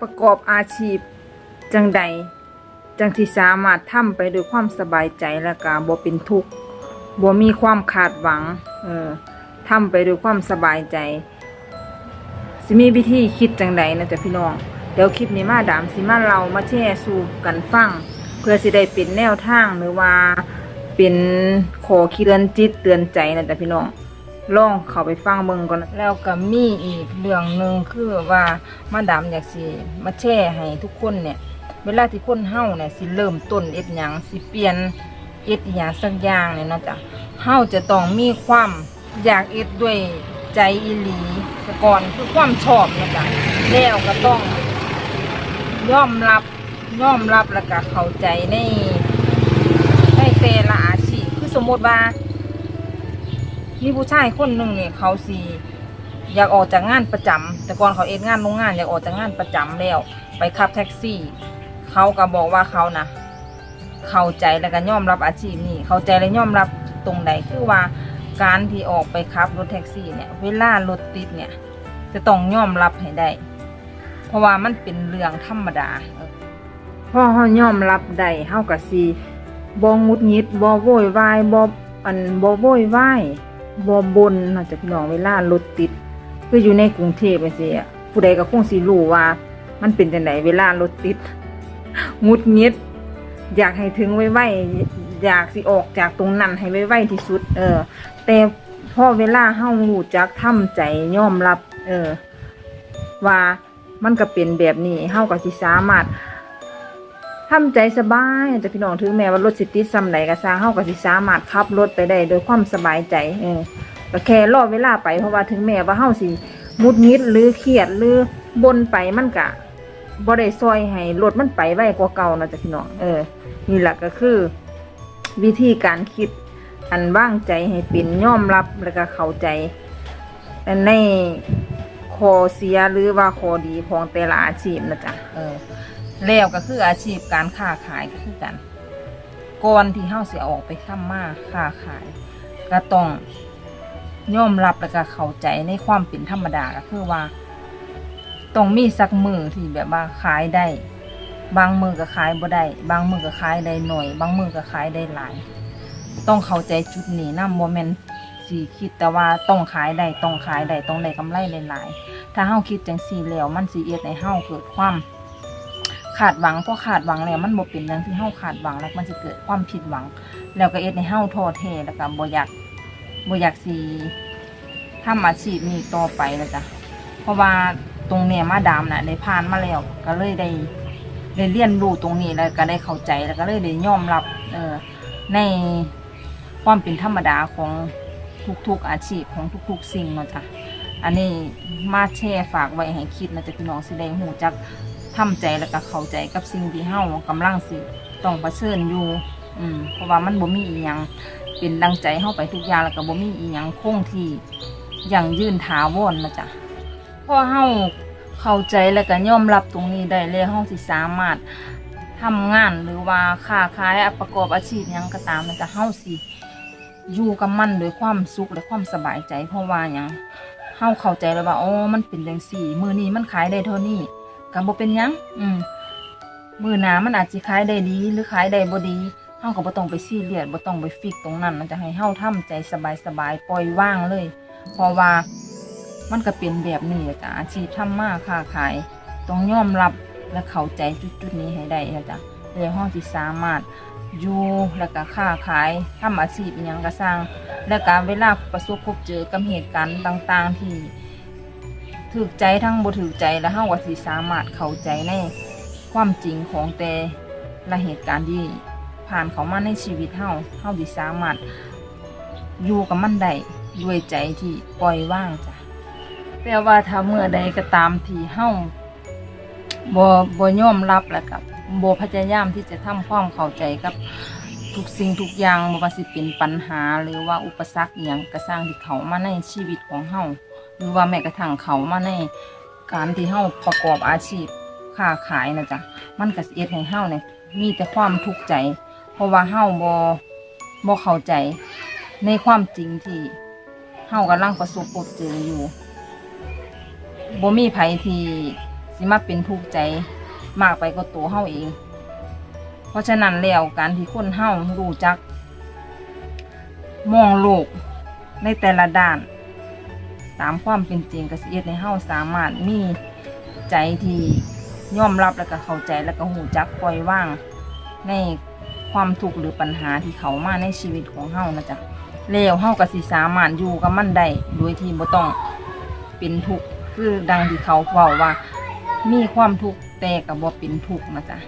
ประกอบอาชีพจังใดจังที่สามารถทำไปด้วยความสบายใจและก็บ่เป็นทุกข์บ่มีความขาดหวัง เออทำไปด้วยความสบายใจ สิมีวิธีคิดจังใดนะจ๊ะพี่น้อง เดี๋ยวคลิปนี้มาดามสิมาเรามาแชร์สู่กันฟัง เพื่อสิได้เป็นแนวทางหรือว่าเป็นขอคิดเตือนจิตเตือนใจนะจ๊ะพี่น้อง ลองเข้าไปฟังเบิ่งก่อน แล้วก็มีอีกเรื่องหนึ่งคือว่ามาดามอยากสิมาแชร์ให้ทุกคนเนี่ย เวลาที่คนเฮาเนี่ยสิเริ่มต้นเอ็ดหยังสิเปลี่ยนเอ็ดหย่างสักอย่างเนี่ยเนาะจ๊ะเฮาจะต้องมีความอยากเอ็ดด้วยใจอีหลีแต่ก่อนคือความชอบเนาะจ๊ะแล้วก็ต้องยอมรับยอมรับแล้วก็เข้าใจในในแต่ละอาชีพคือสมมติว่า มีผู้ชายคนหนึ่งเนี่ยเขาสีอยากออกจากงานประจำแต่ก่อนเขาเอ็ดงานโรงงานอยากออกจากงานประจำแล้ว ไปขับแท็กซี่ เขาก็บอกว่าเขานะเข้าใจแล้วก็ยอมรับอาชีพนี้เข้าใจและยอมรับตรงใดคือว่าการที่ออกไปขับรถแท็กซี่เนี่ย เวลารถติดเนี่ย จะต้องยอมรับให้ได้ เพราะว่ามันเป็นเรื่องธรรมดาเออพอเขายอมรับได้เฮาก็สิบ่งุดงิดบ่โวยวายบ่อันบ่โวยวาย บ่บ่นเนาะจากพี่น้องเวลารถติด คืออยู่ในกรุงเทพไปสิอะผู้ใดก็คงสิรู้ว่า มันเป็นจังไดเวลารถติดงุดงิด อยากให้ถึงไวๆอยากสิออกจากตรงนั้นให้ไวๆที่สุด เออ แต่พอเวลาเฮารู้จักทำใจยอมรับ เออ ว่ามันก็เป็นแบบนี้เฮาก็สิสามารถ ทำใจสบายจะพี่น้องถึงแม้ว่ารถสิติดซ้ำไหนก็สร้างเฮาก็สิสามารถขับรถไปได้โดยความสบายใจเออก็แค่รอเวลาไปเพราะว่าถึงแม้ว่าเฮาสิหงุดหงิดหรือเครียดหรือบนไปมันก็บ่ได้ซอยให้รถมันไปไวกว่าเก่านะจ๊ะพี่น้องเออนี่แหละก็คือ วิธีการคิดอันว่างใจให้เป็นยอมรับแล้วก็เข้าใจในข้อเสียหรือว่าข้อดีของแต่ละอาชีพนะจ๊ะเออ แล้วก็คืออาชีพการค้าขายก็คือกันก่อนที่เฮาสิออกไปทำมาค้าขาย ก็ต้องยอมรับแล้วก็เข้าใจในความเป็นธรรมดาก็คือว่าต้องมีสักมือที่แบบว่าขายได้ บางมือก็ขายบ่ได้บางมือก็ขายได้หน่อย บางมือก็ขายได้หลาย ต้องเข้าใจจุดนี้นะโมเมนสีคิดแต่ว่าต้องขายได้ต้องขายได้ต้องได้กำไรหลายๆถ้าเฮาคิดจังซี่แล้วมันสิเอ็ดให้เฮาเกิดความ ขาดหวังเพราะขาดหวังแล้วมันบ่เป็นอย่างที่เฮาขาดหวังแล้วมันจะเกิดความผิดหวัง แล้วก็เอ็ดให้เฮาท้อแท้แล้วก็บ่อยากบ่อยากสิทำอาชีพนี้ต่อไปนะจ๊ะเพราะว่าตรงเนี้ยมาดามน่ะได้ผ่านมาแล้วก็เลยได้ได้เรียนรู้ตรงนี้แล้วก็ได้เข้าใจแล้วก็เลยได้ยอมรับเออในความเป็นธรรมดาของทุกๆอาชีพของทุก ๆ สิ่งนะจ๊ะอันนี้มาแชร์ฝากไว้ให้คิดนะจ๊ะพี่น้องสิได้หูจัก ทำใจแล้วก็เข้าใจกับสิ่งที่เฮากำลังสิต้องเผชิญอยู่ อืม เพราะว่ามันบ่มีอีหยังเป็นดังใจเฮาไปทุกอย่างแล้วก็บ่มีอีหยังคงที่ยั่งยืนถาวรนะจ๊ะพอเฮาเข้าใจแล้วก็ยอมรับตรงนี้ได้แล้วเฮาสิสามารถทำงานหรือว่าค้าขายประกอบอาชีพยังก็ตามนะจ๊ะเฮาสิอยู่กับมันด้วยความสุขและความสบายใจเพราะว่าหยังเฮาเข้าใจแล้วว่าอ๋อมันเป็นจังซี่ มือนี้มันขายได้เท่านี้ ก็บ่เป็นยังอืมมือหนามันอาจสิขายได้ดีหรือขายได้บ่ดีเฮาก็บ่ต้องไปซีเรียสบ่ต้องไปฟิกตรงนั้นมันจะให้เฮาทำใจสบายๆปล่อยว่างเลย เพราะว่ามันก็เป็นแบบนี้จ้ะอาชีพทำมาค้าขายต้องยอมรับและเข้าใจจุดๆนี้ให้ได้จ๊ะแล้วเฮาสิสามารถอยู่แล้วก็ค้าขายทำอาชีพอิหยังก็สร้าง และการเวลาประสบพบเจอกับเหตุการณ์ต่าง ๆ ที่ ถือใจทั้งบ่ถือใจแล้วเฮาก็สิสามารถเข้าใจในความจริงของแต่ละเหตุการณ์ที่ผ่านเขามาในชีวิตเฮาเฮาสิสามารถอยู่กับมันได้ด้วยใจที่ปล่อยว่างจ้ะแต่ว่าถ้าเมื่อใดก็ตามที่เฮาบ่บ่ยอมรับแล้วกับบ่พยายามที่จะทำความเข้าใจกับทุกสิ่งทุกอย่างบ่ว่าสิเป็นปัญหาหรือว่าอุปสรรคอหยังก็สร้างที่เขามาในชีวิตของเฮา หรือว่าแม้กระทั่งเขามาในการที่เฮาประกอบอาชีพค้าขายนะจ๊ะมันก็สิเอ็ดให้เฮาเนี่ยมีแต่ความทุกข์ใจ เพราะว่าเฮาบ่บ่เข้าใจในความจริงที่เฮากำลังประสบพบเจออยู่บ่มีไผที่สิมาเป็นทุกข์ใจมากไปก็ตัวเฮาเอง เพราะฉะนั้นแล้วการที่คนเฮารู้จัก มองโลกในแต่ละด้าน ตามความเป็นจริงกสิเอ็ดในเฮาสามารถมีใจที่ยอมรับแล้วก็เข้าใจแล้วก็หูจักปล่อยว่างในความทุกข์หรือปัญหาที่เขามาในชีวิตของเฮานะจ๊ะแล้วเฮาก็สิสามารถอยู่กับมันได้โดยที่บ่ต้องเป็นทุกข์คือดังที่เขาเว้าว่า มีความทุกข์แต่ก็บ่เป็นทุกข์นะจ๊ะ